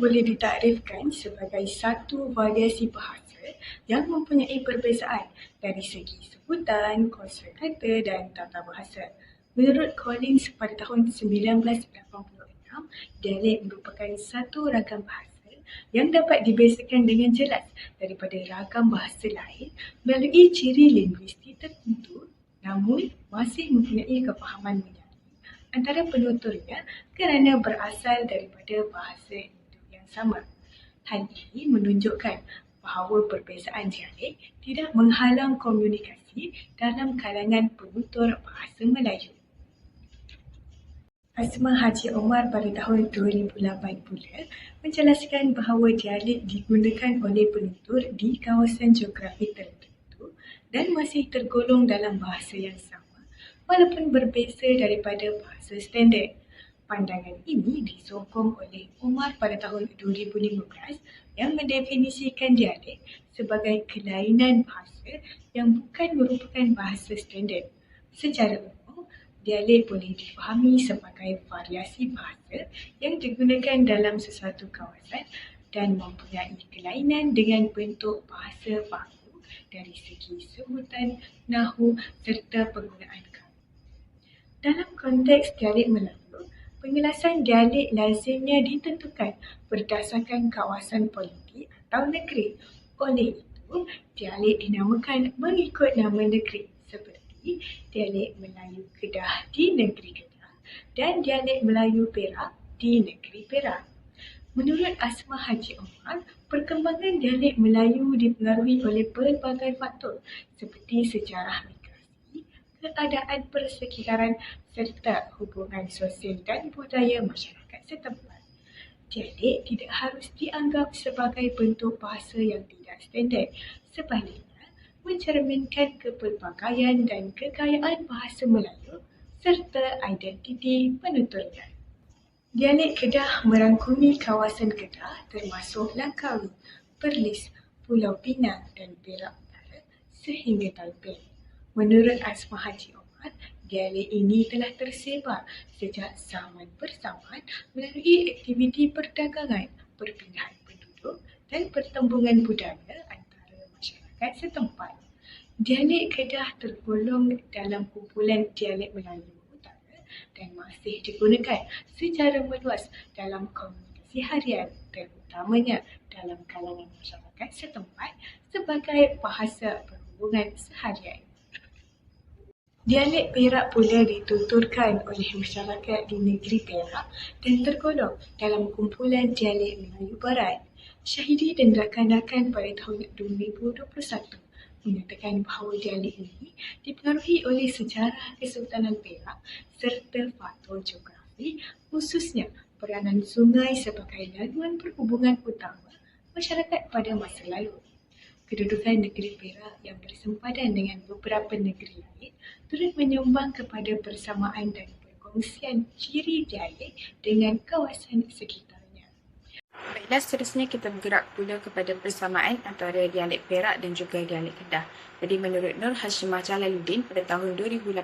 Boleh ditakdirkan sebagai satu variasi bahasa yang mempunyai perbezaan dari segi sebutan, konstruk kata dan tata bahasa. Menurut Collins pada tahun 1986, dialek merupakan satu ragam bahasa yang dapat dibezakan dengan jelas daripada ragam bahasa lain melalui ciri linguistik tertentu namun masih mempunyai kefahaman menyaring antara penuturnya kerana berasal daripada bahasa yang sama. Hal ini menunjukkan bahawa perbezaan dialek tidak menghalang komunikasi dalam kalangan penutur bahasa Melayu. Asma Haji Omar pada tahun 2008 pula menjelaskan bahawa dialek digunakan oleh penutur di kawasan geografi tertentu dan masih tergolong dalam bahasa yang sama walaupun berbeza daripada bahasa standard. Pandangan ini disokong oleh Umar pada tahun 2015 yang mendefinisikan dialek sebagai kelainan bahasa yang bukan merupakan bahasa standard. Secara umum, dialek boleh difahami sebagai variasi bahasa yang digunakan dalam sesuatu kawasan dan mempunyai kelainan dengan bentuk bahasa baku dari segi sebutan, nahu serta penggunaan kata. Dalam konteks dialek Melayu, penjelasan dialek lazimnya ditentukan berdasarkan kawasan politik atau negeri. Oleh itu, dialek dinamakan mengikut nama negeri seperti dialek Melayu Kedah di negeri Kedah dan dialek Melayu Perak di negeri Perak. Menurut Asma Haji Omar, perkembangan dialek Melayu dipengaruhi oleh pelbagai faktor seperti sejarah keadaan persekitaran serta hubungan sosial dan budaya masyarakat setempat. Dialek tidak harus dianggap sebagai bentuk bahasa yang tidak standard. Sebaliknya, mencerminkan kepelbagaian dan kekayaan bahasa Melayu serta identiti penuturnya. Dialek Kedah merangkumi kawasan Kedah termasuk Langkawi, Perlis, Pulau Pinang dan Perak Utara sehingga Taipei. Menurut Asma Haji Omar, dialek ini telah tersebar sejak zaman bersamaan melalui aktiviti perdagangan, perpindahan penduduk dan pertembungan budaya antara masyarakat setempat. Dialek Kedah tergolong dalam kumpulan dialek Melayu Utara dan masih digunakan secara meluas dalam komunikasi harian terutamanya dalam kalangan masyarakat setempat sebagai bahasa perhubungan seharian. Dialek Perak pula dituturkan oleh masyarakat di negeri Perak dan tergolong dalam kumpulan dialek Melayu Barat. Syahidi dan rakan-rakan pada tahun 2021 menyatakan bahawa dialek ini dipengaruhi oleh sejarah Kesultanan Perak serta faktor geografi khususnya peranan sungai sebagai laluan perhubungan utama masyarakat pada masa lalu kedudukan negeri Perak yang bersempadan dengan beberapa negeri lain turut menyumbang kepada persamaan dan perkongsian ciri dialek dengan kawasan sekitar. Baiklah, seterusnya kita bergerak pula kepada persamaan antara dialek Perak dan juga dialek Kedah. Jadi menurut Nur Hashimah Jalaluddin pada tahun 2018,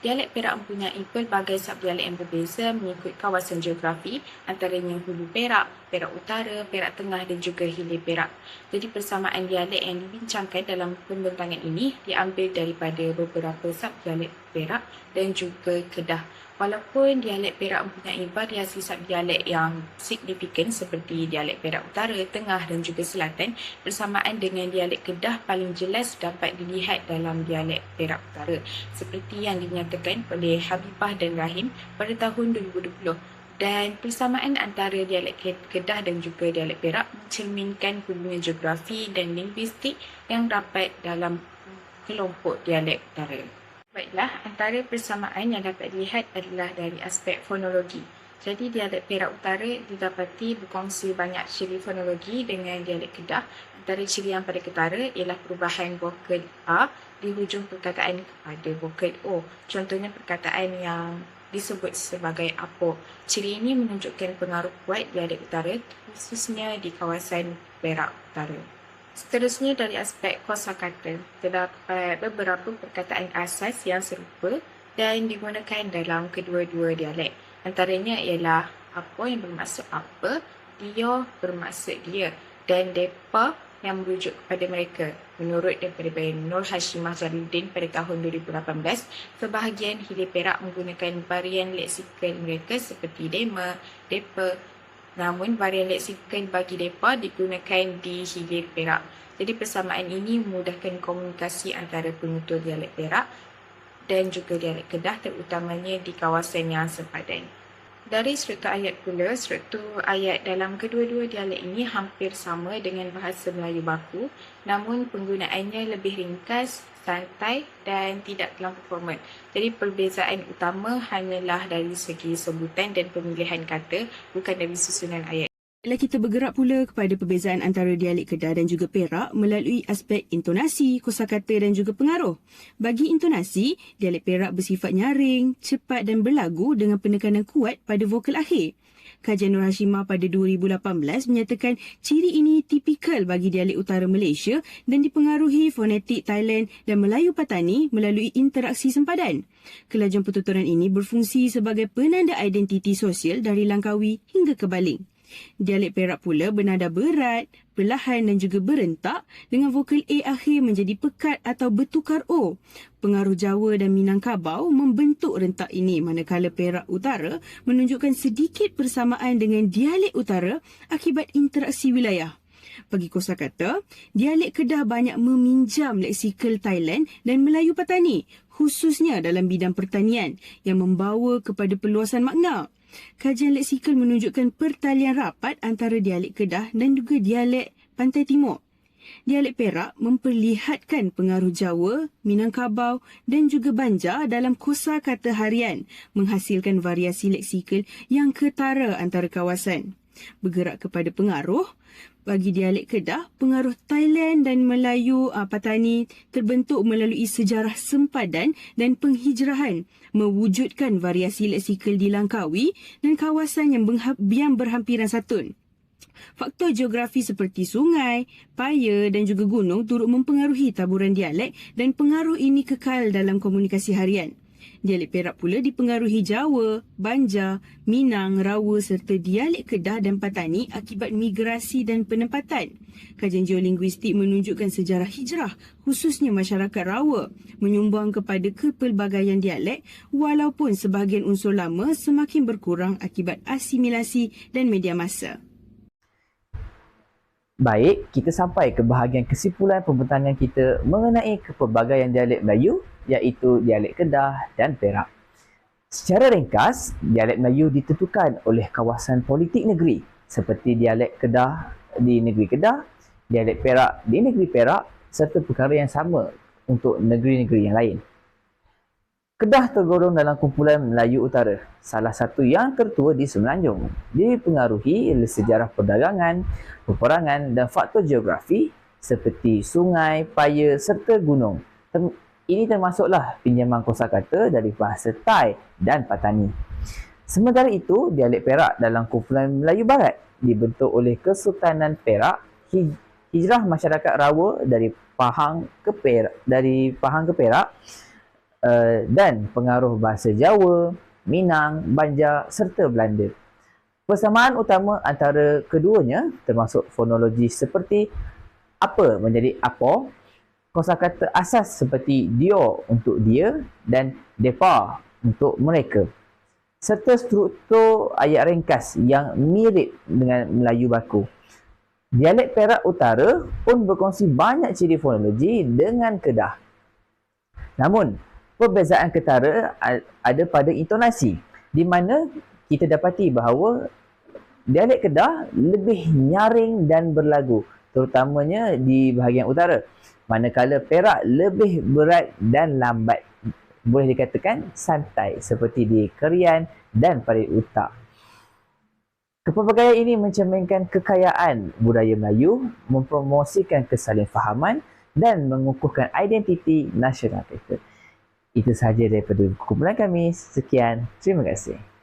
dialek Perak mempunyai pelbagai subdialek yang berbeza mengikut kawasan geografi antaranya Hulu Perak, Perak Utara, Perak Tengah dan juga Hilir Perak. Jadi persamaan dialek yang dibincangkan dalam pembentangan ini diambil daripada beberapa subdialek Perak dan juga Kedah. Walaupun dialek Perak mempunyai variasi subdialek yang signifikan seperti dialek Perak Utara, Tengah dan juga Selatan, bersamaan dengan dialek Kedah paling jelas dapat dilihat dalam dialek Perak Utara seperti yang dinyatakan oleh Habibah dan Rahim pada tahun 2020 dan persamaan antara dialek Kedah dan juga dialek Perak mencerminkan hubungan geografi dan linguistik yang dapat dalam kelompok dialek utara. Baiklah, antara persamaan yang dapat dilihat adalah dari aspek fonologi. Jadi dialek Perak Utara didapati berkongsi banyak ciri fonologi dengan dialek Kedah. Antara ciri yang pada ketara ialah perubahan vokal A di hujung perkataan kepada vokal O. Contohnya perkataan yang disebut sebagai apa. Ciri ini menunjukkan pengaruh kuat dialek Utara khususnya di kawasan Perak Utara. Seterusnya dari aspek kosakata, terdapat beberapa perkataan asas yang serupa dan digunakan dalam kedua-dua dialek. Antaranya ialah apa yang bermaksud apa dia bermaksud dia dan depa yang merujuk kepada mereka. Menurut daripada Bayan Nur Hashimah Jalaluddin pada tahun 2018, sebahagian hilir Perak menggunakan varian leksikal mereka seperti dema, depa. Namun varian leksikal bagi depa digunakan di hilir Perak. Jadi persamaan ini memudahkan komunikasi antara penutur dialek Perak dan juga dialek Kedah terutamanya di kawasan yang sepadan. Dari struktur ayat pula, struktur ayat dalam kedua-dua dialek ini hampir sama dengan bahasa Melayu baku namun penggunaannya lebih ringkas, santai dan tidak terlalu formal. Jadi perbezaan utama hanyalah dari segi sebutan dan pemilihan kata bukan dari susunan ayat. Bila kita bergerak pula kepada perbezaan antara dialek Kedah dan juga Perak melalui aspek intonasi, kosakata dan juga pengaruh. Bagi intonasi, dialek Perak bersifat nyaring, cepat dan berlagu dengan penekanan kuat pada vokal akhir. Kajian Nur Hashimah pada 2018 menyatakan ciri ini tipikal bagi dialek utara Malaysia dan dipengaruhi fonetik Thailand dan Melayu Patani melalui interaksi sempadan. Kelajuan pertuturan ini berfungsi sebagai penanda identiti sosial dari Langkawi hingga ke Baling. Dialek Perak pula bernada berat, perlahan dan juga berentak dengan vokal A akhir menjadi pekat atau bertukar O. Pengaruh Jawa dan Minangkabau membentuk rentak ini manakala Perak Utara menunjukkan sedikit persamaan dengan dialek utara akibat interaksi wilayah. Bagi kosakata, dialek Kedah banyak meminjam leksikal Thailand dan Melayu Patani, khususnya dalam bidang pertanian yang membawa kepada perluasan makna. Kajian leksikal menunjukkan pertalian rapat antara dialek Kedah dan juga dialek Pantai Timur. Dialek Perak memperlihatkan pengaruh Jawa, Minangkabau dan juga Banjar dalam kosa kata harian menghasilkan variasi leksikal yang ketara antara kawasan. Bergerak kepada pengaruh, bagi dialek Kedah, pengaruh Thailand dan Melayu uh, Patani terbentuk melalui sejarah sempadan dan penghijrahan mewujudkan variasi leksikal di Langkawi dan kawasan yang, yang berhampiran satun. Faktor geografi seperti sungai, paya dan juga gunung turut mempengaruhi taburan dialek dan pengaruh ini kekal dalam komunikasi harian. Dialek Perak pula dipengaruhi Jawa, Banjar, Minang, Rawa serta dialek Kedah dan Patani akibat migrasi dan penempatan. Kajian geolinguistik menunjukkan sejarah hijrah khususnya masyarakat Rawa menyumbang kepada kepelbagaian dialek walaupun sebahagian unsur lama semakin berkurang akibat asimilasi dan media masa. Baik, kita sampai ke bahagian kesimpulan pembentangan kita mengenai kepelbagaian dialek Melayu iaitu dialek Kedah dan Perak. Secara ringkas, dialek Melayu ditentukan oleh kawasan politik negeri seperti dialek Kedah di negeri Kedah, dialek Perak di negeri Perak serta perkara yang sama untuk negeri-negeri yang lain. Kedah tergolong dalam kumpulan Melayu Utara, salah satu yang tertua di Semenanjung. Dipengaruhi oleh sejarah perdagangan, peperangan dan faktor geografi seperti sungai, paya serta gunung. Ini termasuklah pinjaman kosakata dari bahasa Thai dan Patani. Sementara itu, dialek Perak dalam kumpulan Melayu Barat dibentuk oleh Kesultanan Perak, hijrah masyarakat Rawa dari Pahang ke Perak, dari Pahang ke Perak uh, dan pengaruh bahasa Jawa, Minang, Banjar serta Belanda. Persamaan utama antara keduanya termasuk fonologi seperti apa menjadi apa, kosakata asas seperti dia untuk dia dan depa untuk mereka. Serta struktur ayat ringkas yang mirip dengan Melayu baku. Dialek Perak Utara pun berkongsi banyak ciri fonologi dengan Kedah. Namun, perbezaan ketara ada pada intonasi di mana kita dapati bahawa dialek Kedah lebih nyaring dan berlagu terutamanya di bahagian utara manakala Perak lebih berat dan lambat boleh dikatakan santai seperti di Kerian dan Parit Utak Kepelbagaian ini mencerminkan kekayaan budaya Melayu, mempromosikan kesalingfahaman dan mengukuhkan identiti nasional kita. Itu sahaja daripada kumpulan kami. Sekian. Terima kasih.